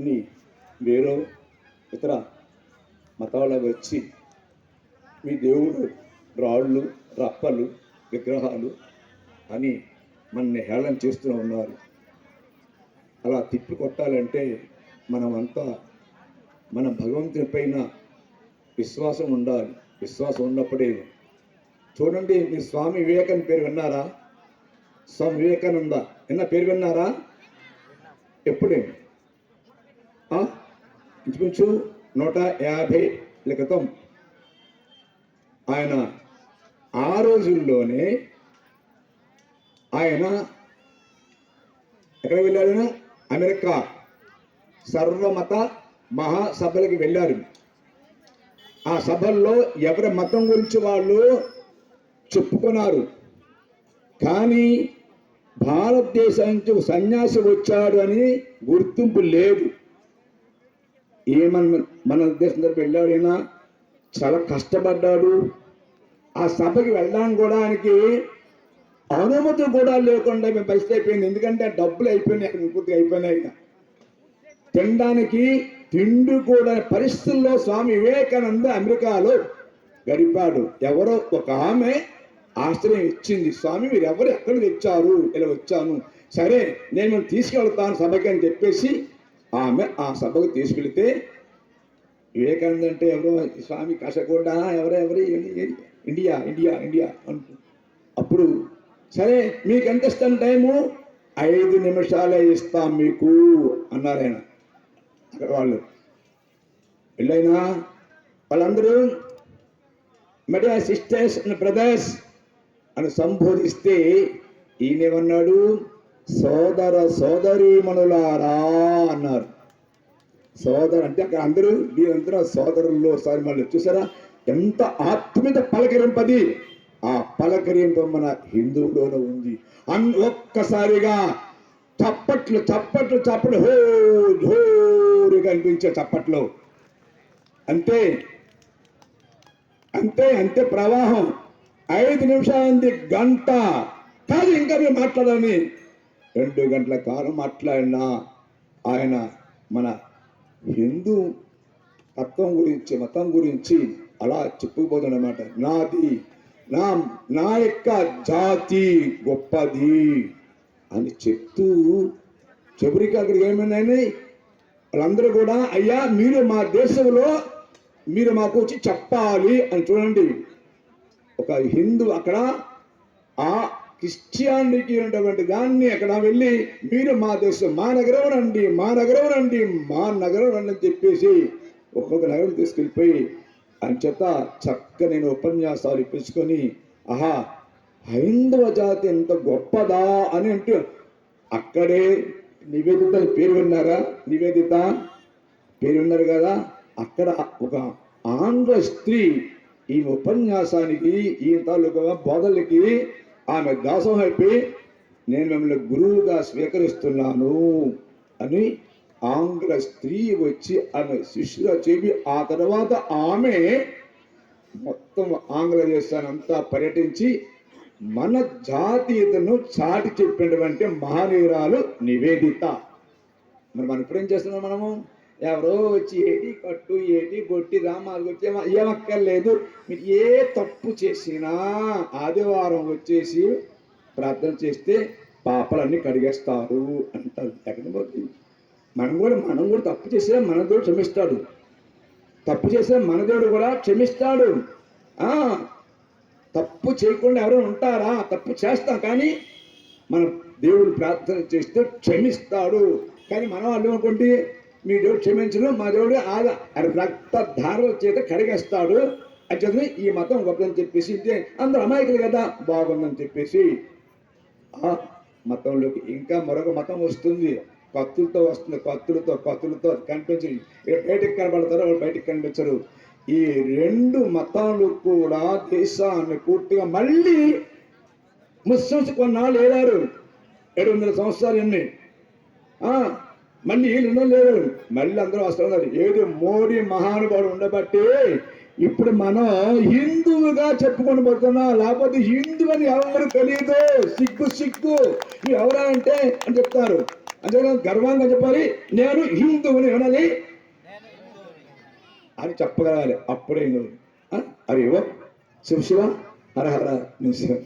అని వేరే ఇతర మతాల వచ్చి మీ దేవుడు రాళ్ళు రప్పలు విగ్రహాలు అని మనని హేళన చేస్తూ ఉన్నారు. అలా తిప్పి కొట్టాలంటే మనమంతా మన భగవంతుని పైన విశ్వాసం ఉండాలి. విశ్వాసం ఉన్నప్పుడే చూడండి మీ స్వామి వివేకానంద పేరు విన్నారా? స్వామి వివేకానంద. విన్న పేరు విన్నారా? ఎప్పుడే ఇంచుమించు నూట యాభై క్రితం ఆయన ఆ రోజుల్లోనే ఆయన ఎక్కడ వెళ్ళాడు అమెరికా. సర్వమత మహాసభలకు వెళ్ళారు. ఆ సభల్లో ఎవరి మతం గురించి వాళ్ళు చెప్పుకున్నారు. కానీ భారతదేశానికి సన్యాసి వచ్చాడు అని గుర్తింపు లేదు. ఏమన్న మన ఉద్దేశం తరపు వెళ్ళాడు చాలా కష్టపడ్డాడు. ఆ సభకి వెళ్ళడానికి కూడా ఆయనకి అనుమతి కూడా లేకుండా మేము పరిస్థితి అయిపోయింది. ఎందుకంటే డబ్బులు అయిపోయినాయి అక్కడ పూర్తిగా అయిపోయినాయి ఇక. తినడానికి తిండి కూడా పరిస్థితుల్లో స్వామి వివేకానంద అమెరికాలో గడిపాడు. ఎవరో ఒక ఆమె ఆశ్రయం ఇచ్చింది. స్వామి మీరు ఎవరు ఎక్కడ తెచ్చారు? ఇలా వచ్చాను. సరే నేను తీసుకెళ్తాను సభకి అని చెప్పేసి ఆమె ఆ సభకు తీసుకెళ్తే వివేకానంద అంటే ఎవరో స్వామి కషగొండ ఎవరెవరి ఇండియా ఇండియా ఇండియా అంటు. అప్పుడు సరే మీకు ఎంత ఇస్తాను టైము? ఐదు నిమిషాలే ఇస్తాం మీకు అన్నారు ఆయన. అక్కడ వాళ్ళు వెళ్ళైనా వాళ్ళందరూ మెడా సిస్టర్స్ అండ్ బ్రదర్స్ అని సంబోధిస్తే ఈయనేమన్నాడు? సోదర సోదరీమణులారా అన్నారు. సోదరు అంటే అక్కడ అందరూ అందరూ సోదరుల్లో సారి మళ్ళీ చూసారా? ఎంత ఆత్మీయత పలకరింపది? ఆ పలకరింపు మన హిందువులోనే ఉంది. అన్ ఒక్కసారిగా చప్పట్లు చప్పట్లు చప్పట్లు హో హోరుగా అనిపించే చప్పట్లు. అంతే అంతే అంతే ప్రవాహం. ఐదు నిమిషాలు గంట. కాదు ఇంకా మేము మాట్లాడాలి. రెండు గంటల కాలం మాట్లాడినా ఆయన మన హిందూ తత్వం గురించి మతం గురించి అలా చెప్పుకుపోతున్నమాట నాది నా నా యొక్క జాతి గొప్పది అని చెప్తూ చెబురికి అక్కడికి ఏమైనా వాళ్ళందరూ కూడా అయ్యా మీరు మా దేశంలో మీరు మాకు వచ్చి చెప్పాలి అని చూడండి. ఒక హిందూ అక్కడ ఆ క్రిస్టియానిటీ ఉన్నటువంటి దాన్ని అక్కడ వెళ్ళి మీరు మా దేశం మా నగరం రండి మా నగరం రండి మా నగరం రండి అని చెప్పేసి ఒక్కొక్క నగరం తీసుకెళ్ళిపోయి అంచేత చక్క నేను ఉపన్యాసాలు ఇప్పించుకొని ఆహా హైందవ జాతి ఎంత గొప్పదా అని అంటూ అక్కడే నివేదిత పేరు విన్నారా? నివేదిత పేరు విన్నారు కదా? అక్కడ ఒక ఆంధ్ర స్త్రీ ఈ ఉపన్యాసానికి ఈ తాలూకా బోధలకి ఆమె దాసం అయిపోయి నేను మిమ్మల్ని గురువుగా స్వీకరిస్తున్నాను అని ఆంగ్ల స్త్రీ వచ్చి ఆమె శిష్యుగా చెప్పి ఆ తర్వాత ఆమె మొత్తం ఆంగ్ల దేశానంతా పర్యటించి మన జాతీయతను చాటి చెప్పినటువంటి మహనీయురాలు నివేదిత. మరి మనం ఇప్పుడు ఏం చేస్తున్నాం మనము? ఎవరో వచ్చి ఏటి కట్టు ఏటి గొట్టి రామాలు వచ్చి ఏమక్కర్లేదు. మీరు ఏ తప్పు చేసినా ఆదివారం వచ్చేసి ప్రార్థన చేస్తే పాపలన్నీ కడిగేస్తారు అంటారు. ఎక్కడ మనం కూడా మనం కూడా తప్పు చేసినా మన దేవుడు క్షమిస్తాడు. తప్పు చేసిన మన దేవుడు కూడా క్షమిస్తాడు. తప్పు చేయకుండా ఎవరైనా ఉంటారా? తప్పు చేస్తాం కానీ మనం దేవుడు ప్రార్థన చేస్తే క్షమిస్తాడు. కానీ మనం వాళ్ళు మీ దేవుడు క్షమించడం మా దేవుడు ఆద రక్త ధారల చేత కడిగేస్తాడు. అని చెప్పి ఈ మతం గొప్పదని చెప్పేసి ఇదే అందరూ అమాయకులు కదా బాగుందని చెప్పేసి. ఆ మతంలోకి ఇంకా మరొక మతం వస్తుంది. కత్తులతో వస్తుంది కత్తులతో కత్తులతో కనిపించి బయటకు కనబడతారు వాళ్ళు బయటికి కనిపించరు. ఈ రెండు మతాలు కూడా దేశాన్ని పూర్తిగా మళ్ళీ ముస్లిమ్స్ కొన్నాళ్ళు ఏడారు ఏడు వందల సంవత్సరాలు ఎన్ని? ఆ, మళ్ళీ వీళ్ళు లేరు మళ్ళీ అందరూ వస్తున్నారు ఏది మోడీ మహానుభావుడు ఉండబట్టి ఇప్పుడు మనం హిందువుగా చెప్పుకొని పోతున్నాం లేకపోతే హిందూ అని ఎవరు తెలియదు. సిగ్గు సిగ్గు. ఎవరా అంటే అని చెప్తారు. అంటే గర్వంగా చెప్పాలి. నేను హిందువుని వినాలి. అని చెప్పగలగాలి. అప్పుడే నువ్వు అరే ఇవ్వ శివ శివ. హర హర. నిశ్చయం